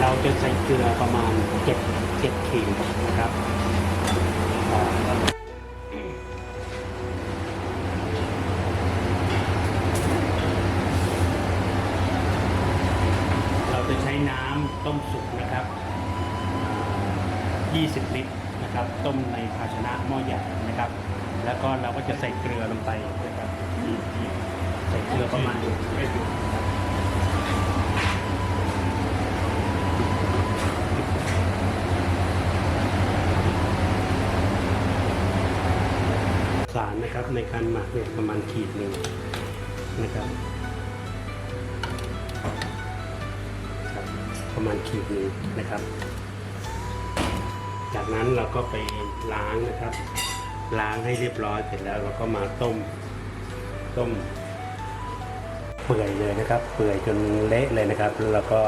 เราจะใส่เกลือประมาณเจ็ดเจ็ดขีดนะครับ สุกนะครับ 20 ลิตรนะครับ ต้มในภาชนะหม้อใหญ่นะครับ แล้วก็เราก็จะใส่เกลือลงไปนะครับใส่เกลือประมาณสารนะครับในการหมักเนี่ยประมาณขีดหนึ่งนะครับ ประมาณขีดหนึ่งนะครับ จากนั้นเราก็ไปล้างนะครับ ล้างให้เรียบร้อยเสร็จแล้วเราก็มาต้ม ต้ม เปื่อยเลยนะครับ เปื่อยจนเละเลยนะครับ แล้วเราก็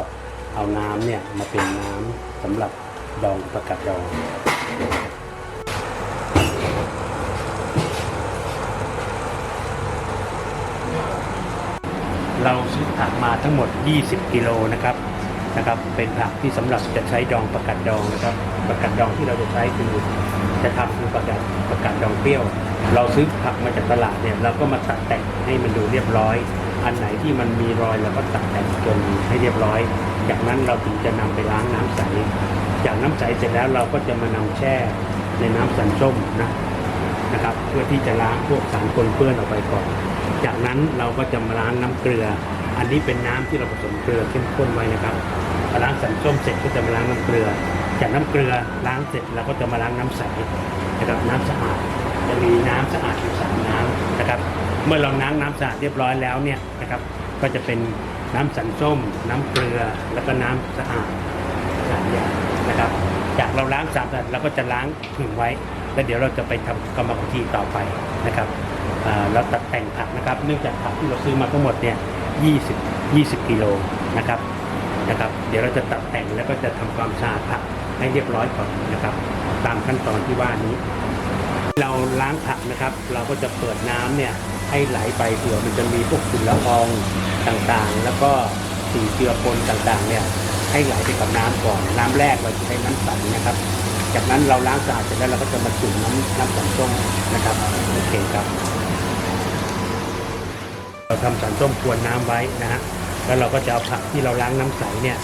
เอาน้ำเนี่ยมาเป็นน้ำสำหรับดองประกาศดองเราซื้อผักมาทั้งหมด 20 กิโลนะครับ นะครับเป็นผักที่สำหรับจะใช้ดองประกาศดองนะครับประกาศดองที่เราจะใช้คือจะทำคือประกาศประกาศดองเปรี้ยว เราซื้อผักมาจากตลาดเนี่ยเราก็มาตัดแต่งให้มันดูเรียบร้อย อันไหนที่มันมีรอยเราก็ตัดแต่งจนให้เรียบร้อย จากนั้นเราถึงจะนำไปล้างน้ำใส จากน้ำใสเสร็จแล้วเราก็จะมานำแช่ในน้ำสันส้มนะนะครับ เพื่อที่จะล้างพวกสารปนเปื้อนออกไปก่อน จากนั้นเราก็จะมาล้างน้ำเกลือ อันนี้เป็นน้ำที่เราผสมเกลือเข้มข้นไว้นะครับพอล้างสันส้มเสร็จก็จะมาล้างน้ำเกลือ จากน้ำเกลือล้างเสร็จเราก็จะมาล้างน้ำใสนะครับน้ำสะอาดจะมีน้ำสะอาดอยู่สามน้ำนะครับ เมื่อเราล้างน้ำสะอาดเรียบร้อยแล้วเนี่ยนะครับ ก็จะเป็นน้ำสันส้ม น้ำเกลือแล้วก็น้ำสะอาดสามอย่างนะครับ จากเราล้างสามสัตว์เราก็จะล้างผึ่งไว้ แล้วเดี๋ยวเราจะไปทำกรรมวิธีต่อไปนะครับเราตัดแต่งผักนะครับ เนื่องจากผักที่เราซื้อมาทั้งหมดเนี่ย 20 20 กิโลนะครับนะครับ เดี๋ยวเราจะตัดแต่งแล้วก็จะทำความสะอาดผักให้เรียบร้อยก่อนนะครับ ตามขั้นตอนที่ว่านี้ เราล้างผักนะครับ เราก็จะเปิดน้ำเนี่ยให้ไหลไปเผื่อมันจะมีพวกฝุ่นละอองต่างๆ แล้วก็สิ่งเจือปนต่างๆเนี่ยให้ไหลไปกับน้ำก่อน น้ำแรกเราจะใช้น้ำใสนะครับ จากนั้นเราล้างสะอาดเสร็จแล้วเราก็จะมาจุ่มน้ำน้ำสันส้มนะครับโอเคครับ เราทำสันส้มกวนน้ำไว้นะฮะแล้วเราก็จะเอาผักที่เราล้างน้ำใสเนี่ย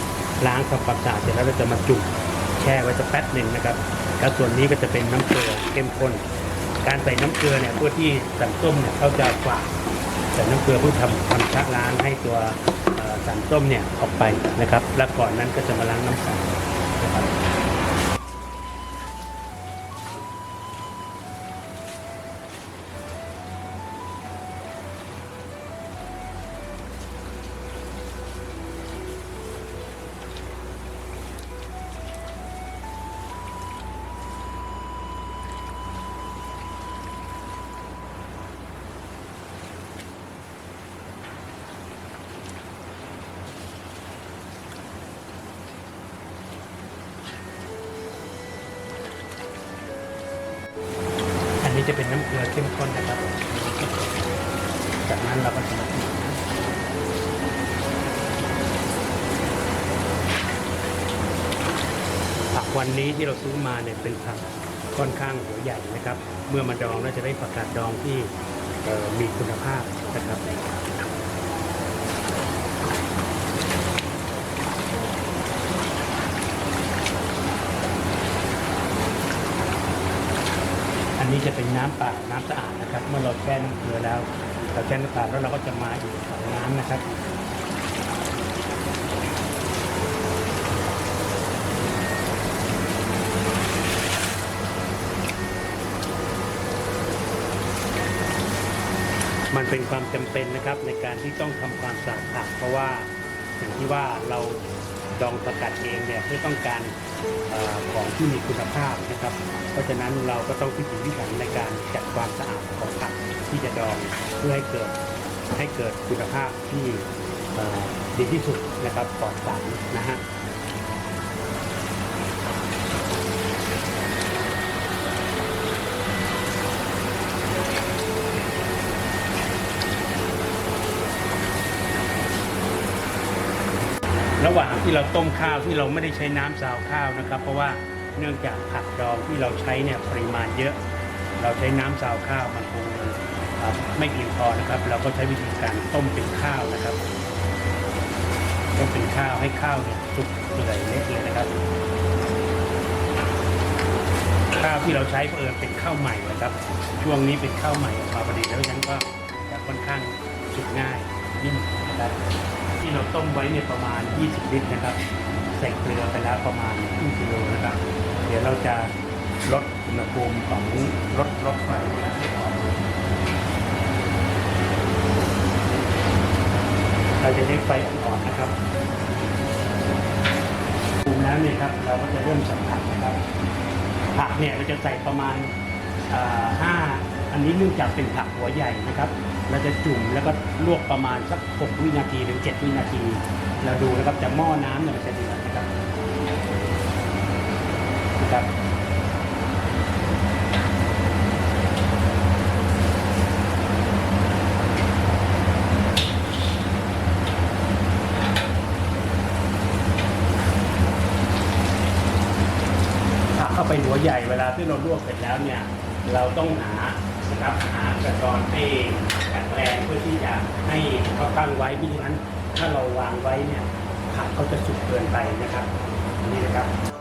ล้างทำความสะอาดเสร็จแล้วเราจะมาจุ่มแช่ไว้สักแป๊บหนึ่งนะครับแล้วส่วนนี้ก็จะเป็นน้ำเกลือเข้มข้น การใส่น้ำเกลือเนี่ยเพื่อที่สันส้มเนี่ยเขาจะฝาดใส่น้ำเกลือเพื่อทำทำชักล้างให้ตัวสันส้มเนี่ยออกไปนะครับ แล้วก่อนนั้นก็จะมาล้างน้ำใส นี้จะเป็นน้ำเกลือเข้มข้นนะครับ จากนั้นเราก็จะมาผักวันนี้ที่เราซื้อมาเนี่ยเป็นผักค่อนข้างหัวใหญ่นะครับ เมื่อมาดองเราจะได้ผักกาดดองที่มีคุณภาพนะครับ นี้จะเป็นน้ำเปล่าน้ำสะอาดนะครับ เมื่อเราแช่น้ำเกลือแล้ว เราแช่น้ำเปล่าแล้วเราก็จะมาอีกสองน้ำนะครับมันเป็นความจำเป็นนะครับในการที่ต้องทำความสะอาดเพราะว่าอย่างที่ว่าเรา ดองสกัดเองเนี่ยเพื่อต้องการอของที่มีคุณภาพนะครับ เพราะฉะนั้นเราก็ต้องพิถีพิถันในการจัดความสะอาดของผักที่จะดองเพื่อให้เกิดให้เกิดคุณภาพที่ดีที่สุดนะครับปลอดสารนะฮะ ระหว่างที่เราต้มข้าวที่เราไม่ได้ใช้น้ำซาวข้าวนะครับ เพราะว่าเนื่องจากผักดองที่เราใช้เนี่ยปริมาณเยอะ เราใช้น้ำซาวข้าวมันคงอ่อไม่เพียงพอนะครับ เราก็ใช้วิธีการต้มเป็นข้าวนะครับ ต้มเป็นข้าวให้ข้าวเนี่ยสุกเปื่อยเละเลยนะครับ ข้าวที่เราใช้เออเป็นข้าวใหม่นะครับ ช่วงนี้เป็นข้าวใหม่ออกมาพอดีแล้วฉะนั้นก็จะค่อนข้างสุกง่าย นิ่มนะครับที่เราต้มไว้เนี่ยประมาณ 20 ลิตรนะครับใส่เกลือไปแล้วประมาณครึ่งกิโลนะครับ เดี๋ยวเราจะลดอุณหภูมิของรถรถไฟเราจะใช้ไฟอ่อนๆนะครับภูมิแล้วเนี่ยครับเราก็จะเริ่มสัมผัสนะครับ ผักเนี่ยเราจะใส่ประมาณอ่าห้าอันนี้เนื่องจากเป็นผักหัวใหญ่นะครับ เราจะจุ่มแล้วก็ลวกประมาณสัก 6 วินาทีถึง 7 วินาที เราดูนะครับจากหม้อน้ำเนี่ยมันจะเดือดนะครับนะครับเข้าไปหัวใหญ่เวลาที่เราลวกเสร็จแล้วเนี่ย เราต้องหา รับหากระจอนให้กัดแปลงเพื่อที่จะให้เขาตั้งไว้ไม่ฉะนั้น ถ้าเราวางไว้เนี่ยผักเขาจะสุกเกินไปนะครับนี่นะครับ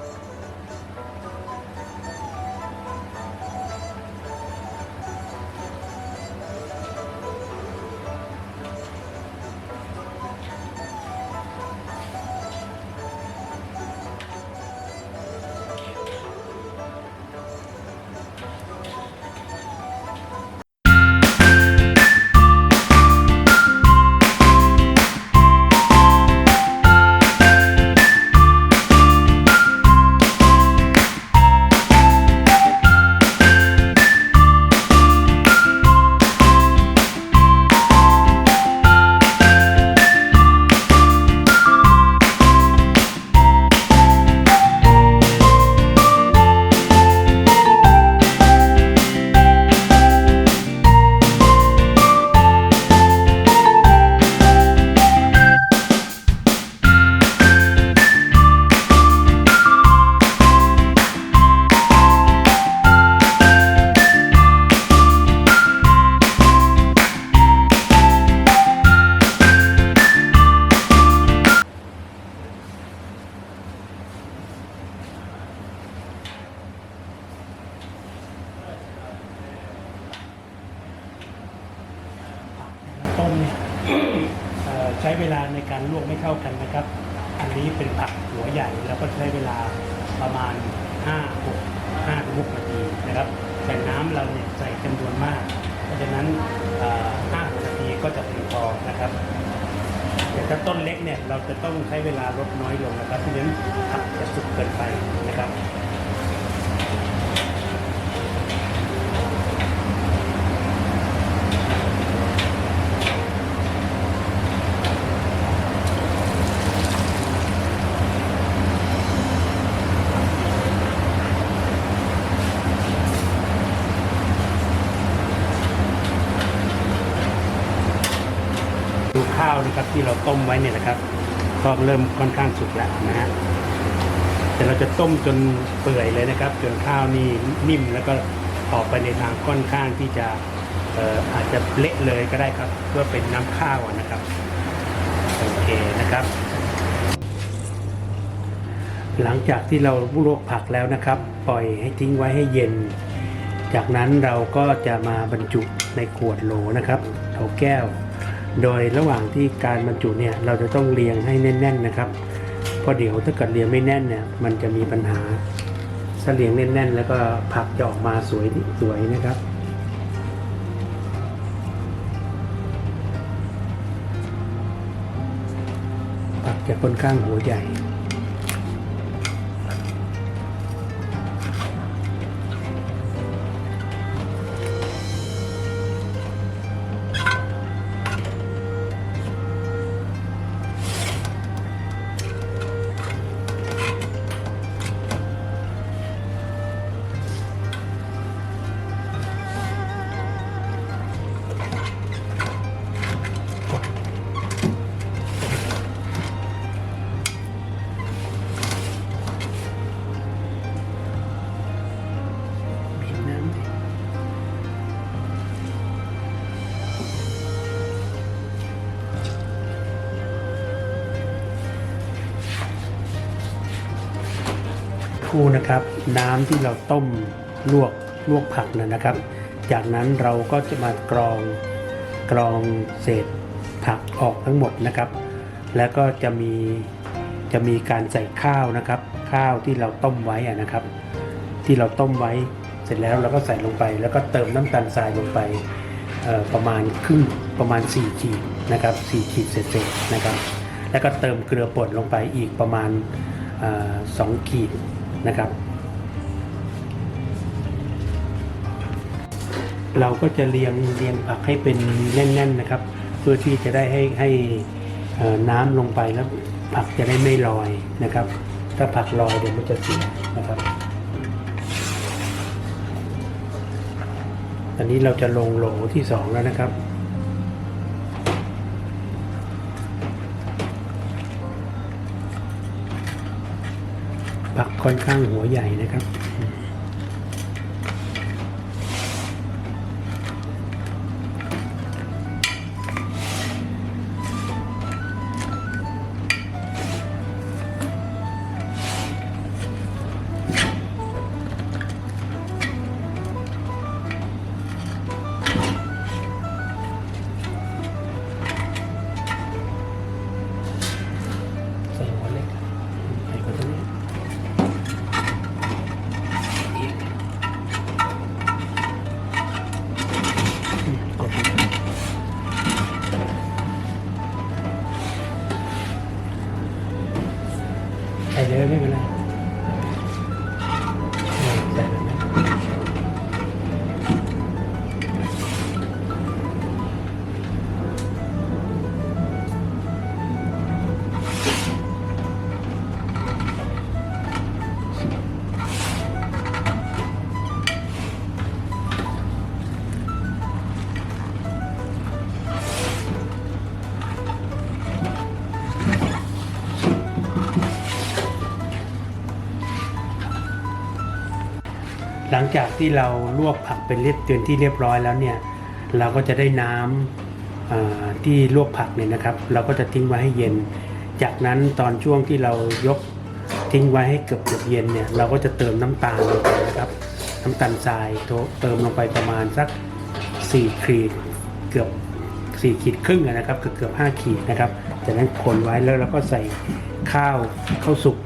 ประมาณ 5 6 5ถึง6นาทีนะครับ แต่น้ำเราเนี่ยใส่จำนวนมาก เพราะฉะนั้น5 6นาทีก็จะเพียงพอนะครับแต่ถ้าต้นเล็กเนี่ยเราจะต้องใช้เวลาลดน้อยลงนะครับเพราะฉะนั้นผักจะสุกเกินไปนะครับาวนะครับที่เราต้มไว้เนี่ยนะครับก็เริ่มค่อนข้างสุกแล้วนะฮะแต่เราจะต้มจนเปื่อยเลยนะครับ จนข้าวนี่นิ่มแล้วก็ออกไปในทางค่อนข้างที่จะอออาจจะเละเลยก็ได้ครับ เพื่อเป็นน้ำข้าวนะครับโอเคนะครับ หลังจากที่เราลวกผักแล้วนะครับ ปล่อยให้ทิ้งไว้ให้เย็น จากนั้นเราก็จะมาบรรจุในขวดโหลนะครับโถแก้ว โดยระหว่างที่การบรรจุเนี่ยเราจะต้องเรียงให้แน่น ๆนะครับ เพราะเดี๋ยวถ้าเกิดเรียงไม่แน่นเนี่ยมันจะมีปัญหาถ้าเรียงแน่น ๆ แล้วก็ผักจะออกมาสวยสวยนะครับผักจะค่อนข้างหัวใหญ่ ครู่นะครับ น้ำที่เราต้มลวกลวกผักนะนะครับ จากนั้นเราก็จะมากรองกรองเศษผักออกทั้งหมดนะครับ แล้วก็จะมีจะมีการใส่ข้าวนะครับ ข้าวที่เราต้มไว้นะครับ ที่เราต้มไว้เสร็จแล้วเราก็ใส่ลงไป แล้วก็เติมน้ำตาลทรายลงไปประมาณครึ่งประมาณ 4 ขีดนะครับ4ขีดเศษๆนะครับ แล้วก็เติมเกลือป่นลงไปอีกประมาณสองขีด นะครับ เราก็จะเรียงเรียงผักให้เป็นแน่น ๆนะครับ เพื่อที่จะได้ให้ให้น้ำลงไปแล้วผักจะได้ไม่ลอยนะครับ ถ้าผักลอยเดี๋ยวมันจะเสียนะครับตอนนี้เราจะลงโหลที่สองแล้วนะครับ ผักค่อนข้างหัวใหญ่นะครับ ใส่เลยไม่เป็นไร หลังจากที่เราลวกผักเป็นเรียบเตือนที่เรียบร้อยแล้วเนี่ยเราก็จะได้น้ำอ่าที่ลวกผักเนี่ยนะครับ เราก็จะทิ้งไว้ให้เย็น จากนั้นตอนช่วงที่เรายกทิ้งไว้ให้เกือบเกือบเย็นเนี่ยเราก็จะเติมน้ำตาลลงไปนะครับ น้ำตาลทรายโทเติมลงไปประมาณสัก 4 ขีดเกือบ 4 ขีดครึ่งนะครับเกือบเกือบ5ขีดนะครับจากนั้นคนไว้แล้วเราก็ใส่ข้าวข้าวสุก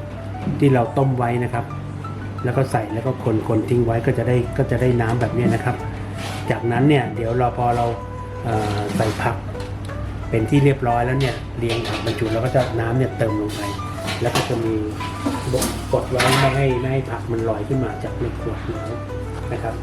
ที่เราต้มไว้นะครับ แล้วก็ใส่แล้วก็คนคนทิ้งไว้ก็จะได้ก็จะได้น้ำแบบนี้นะครับ จากนั้นเนี่ยเดี๋ยวเราพอเราเใส่ผัก เป็นที่เรียบร้อยแล้วเนี่ยเรียงถังบรรจุแล้วก็จะน้ำเนี่ยเติมลงไป แล้วก็จะมีกดไว้ไม่ให้ไม่ให้ผักมันลอยขึ้นมาจากในขวดแล้วนะครับ